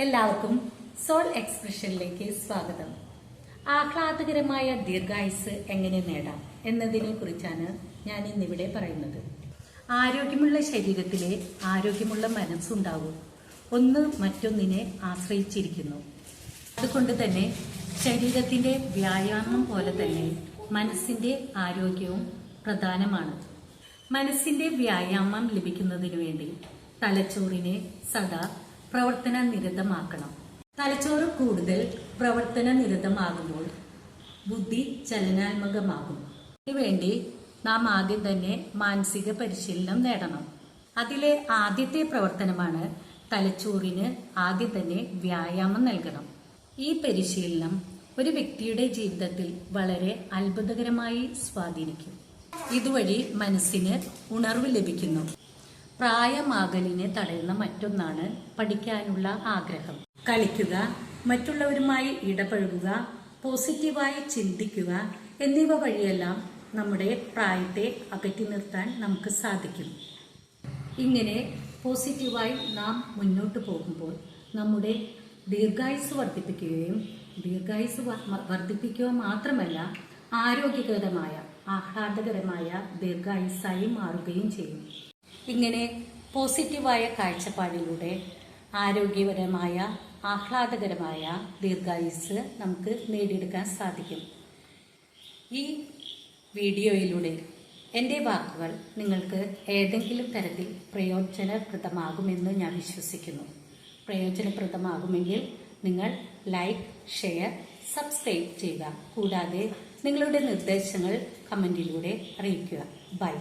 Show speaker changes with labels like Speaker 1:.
Speaker 1: എല്ലാവർക്കും സോൾ എക്സ്പ്രഷനിലേക്ക് സ്വാഗതം. ആഹ്ലാദകരമായ ദീർഘായുസ് എങ്ങനെ നേടാം എന്നതിനെ കുറിച്ചാണ് ഞാൻ ഇന്നിവിടെ പറയുന്നത്. ആരോഗ്യമുള്ള ശരീരത്തിലെ ആരോഗ്യമുള്ള മനസ്സുണ്ടാവും. ഒന്ന് മറ്റൊന്നിനെ ആശ്രയിച്ചിരിക്കുന്നു. അതുകൊണ്ട് തന്നെ ശരീരത്തിന്റെ വ്യായാമം പോലെ തന്നെ മനസ്സിന്റെ ആരോഗ്യവും പ്രധാനമാണ്. മനസ്സിന്റെ വ്യായാമം ലഭിക്കുന്നതിനു വേണ്ടി തലച്ചോറിനെ സദാ പ്രവർത്തന നിരതമാക്കണം തലച്ചോറ് കൂടുതൽ പ്രവർത്തന നിരതമാകുമ്പോൾ ബുദ്ധി ചലനാത്മകമാകും. ഇതിനുവേണ്ടി നാം ആദ്യം തന്നെ മാനസിക പരിശീലനം നേടണം. അതിലെ ആദ്യത്തെ പ്രവർത്തനമാണ് തലച്ചോറിന് ആദ്യം തന്നെ വ്യായാമം നൽകണം. ഈ പരിശീലനം ഒരു വ്യക്തിയുടെ ജീവിതത്തിൽ വളരെ അത്ഭുതകരമായി സ്വാധീനിക്കും. ഇതുവഴി മനസ്സിന് ഉണർവ് ലഭിക്കുന്നു. പ്രായമാകലിനെ തടയുന്ന മറ്റൊന്നാണ് പഠിക്കാനുള്ള ആഗ്രഹം. കളിക്കുക മറ്റുള്ളവരുമായി ഇടപഴകുക പോസിറ്റീവായി ചിന്തിക്കുക എന്നിവ വഴിയെല്ലാം നമ്മുടെ പ്രായത്തെ അകറ്റി നിർത്താൻ നമുക്ക് സാധിക്കും. ഇങ്ങനെ പോസിറ്റീവായി നാം മുന്നോട്ട് പോകുമ്പോൾ നമ്മുടെ ദീർഘായുസ് വർദ്ധിപ്പിക്കുകയും ദീർഘായുസ് വർദ്ധിപ്പിക്കുക മാത്രമല്ല ആരോഗ്യകരമായ ആഹ്ലാദകരമായ ദീർഘായുസ്സായി മാറുകയും ചെയ്യും. ഇങ്ങനെ പോസിറ്റീവായ കാഴ്ചപ്പാടിലൂടെ ആരോഗ്യപരമായ ആഹ്ലാദകരമായ ദീർഘായുസ് നമുക്ക് നേടിയെടുക്കാൻ സാധിക്കും. ഈ വീഡിയോയിലൂടെ എന്റെ വാക്കുകൾ നിങ്ങൾക്ക് ഏതെങ്കിലും തരത്തിൽ പ്രയോജനപ്രദമാകുമെന്ന് ഞാൻ വിശ്വസിക്കുന്നു. പ്രയോജനപ്രദമാകുമെങ്കിൽ നിങ്ങൾ ലൈക്ക് ഷെയർ സബ്സ്ക്രൈബ് ചെയ്യുക. കൂടാതെ നിങ്ങളുടെ നിർദ്ദേശങ്ങൾ കമന്റിലൂടെ അറിയിക്കുക. ബൈ.